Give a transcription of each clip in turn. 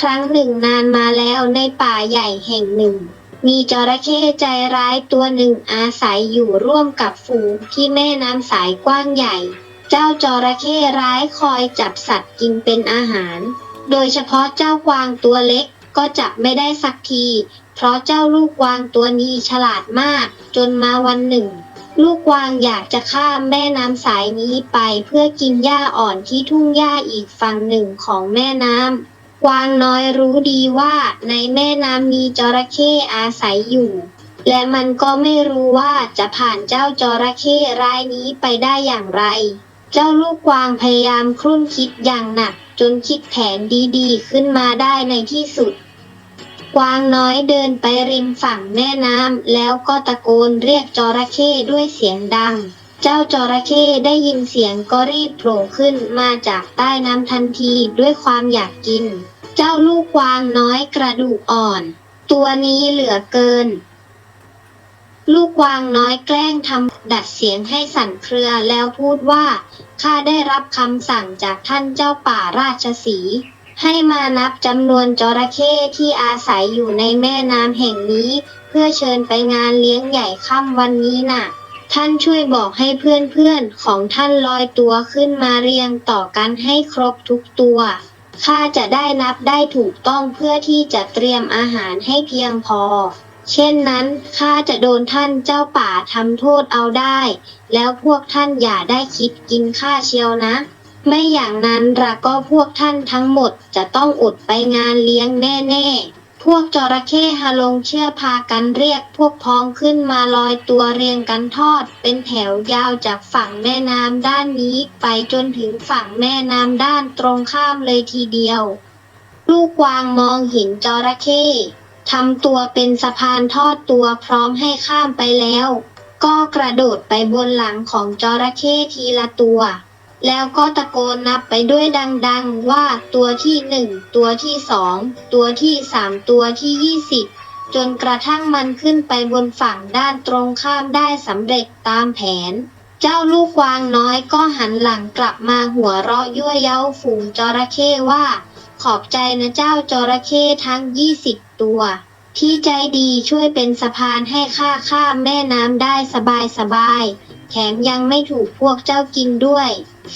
ครั้งหนึ่งนานมาแล้วในป่าใหญ่แห่งหนึ่ง มีจระเข้ใจร้ายตัวหนึ่งอาศัยอยู่ร่วมกับฝูงที่แม่น้ำสายกว้างใหญ่ เจ้าจระเข้ร้ายคอยจับสัตว์กินเป็นอาหาร โดยเฉพาะเจ้ากวางตัวเล็กก็จับไม่ได้สักที เพราะเจ้าลูกกวางตัวนี้ฉลาดมาก จนมาวันหนึ่ง ลูกกวางอยากจะข้ามแม่น้ำสายนี้ไปเพื่อกินหญ้าอ่อนที่ทุ่งหญ้าอีกฝั่งหนึ่งของแม่น้ำ วางน้อยรู้ดีว่าในแม่น้ำมีจระเข้อาศัยอยู่ และมันก็ไม่รู้ว่าจะผ่านเจ้าจระเข้รายนี้ไปได้อย่างไร เจ้าลูกกวางพยายามครุ่นคิดอย่างหนัก จนคิดแผนดีๆ ขึ้นมาได้ในที่สุด กวางน้อยเดินไปริมฝั่งแม่น้ำแล้วก็ตะโกนเรียกจระเข้ด้วยเสียงดังเจ้าจระเข้ได้ยินเสียงก็รีบโผล่ขึ้นมาจากใต้น้ำทันทีด้วยความอยากกิน เจ้าลูกกวางน้อยกระดูกอ่อน ตัวนี้เหลือเกิน ลูกกวางน้อยแกล้งทำดัดเสียงให้สั่นเครือแล้วพูดว่าข้าได้รับคำสั่งจากท่านเจ้าป่าราชสีให้มานับจำนวนจระเข้ที่อาศัยอยู่ในแม่น้ำแห่งนี้ เพื่อเชิญไปงานเลี้ยงใหญ่ค่ำวันนี้น่ะ ท่านช่วยบอกให้เพื่อนๆของท่านลอยตัวขึ้นมาเรียงต่อกันให้ครบทุกตัว ข้าจะได้นับได้ถูกต้องเพื่อที่จะเตรียมอาหารให้เพียงพอ เช่นนั้นข้าจะโดนท่านเจ้าป่าทำโทษเอาได้ แล้วพวกท่านอย่าได้คิดกินข้าเชียวนะ ไม่อย่างนั้นละก็พวกท่านทั้งหมดจะต้องอดไปงานเลี้ยงแน่ๆ พวกจระเข้ฮาลงเชื่อพากันเรียกพวกพ้องขึ้นมาลอยตัวเรียงกันทอด เป็นแถวยาวจากฝั่งแม่น้ำด้านนี้ไปจนถึงฝั่งแม่น้ำด้านตรงข้ามเลยทีเดียว ลูกกวางมองเห็นจระเข้ทำตัวเป็นสะพานทอดตัวพร้อมให้ข้ามไปแล้ว ก็กระโดดไปบนหลังของจระเข้ทีละตัว แล้วก็ตะโกนนับไปด้วยดังๆ ว่าตัวที่หนึ่งตัวที่สองตัวที่สามตัวที่ยี่สิบจนกระทั่งมันขึ้นไปบนฝั่งด้านตรงข้ามได้สำเร็จตามแผน เจ้าลูกกวางน้อยก็หันหลังกลับมาหัวเราะยั่วเย้าฝูงจระเข้ว่า ขอบใจนะเจ้าจระเข้ทั้ง20ตัว ที่ใจดีช่วยเป็นสะพานให้ข้าข้ามแม่น้ำได้สบายสบายๆแถมยังไม่ถูกพวกเจ้ากินด้วย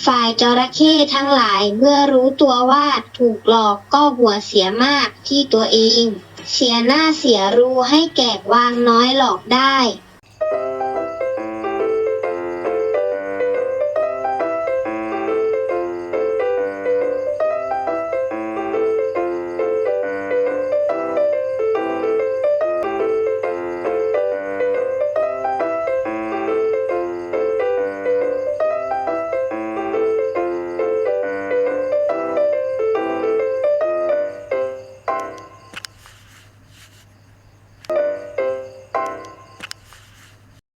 ฝ่ายจระเข้ทั้งหลายเมื่อรู้ตัวว่าถูกหลอกก็หัวเสียมากที่ตัวเอง เสียหน้าเสียรูให้แก่วางน้อยหลอกได้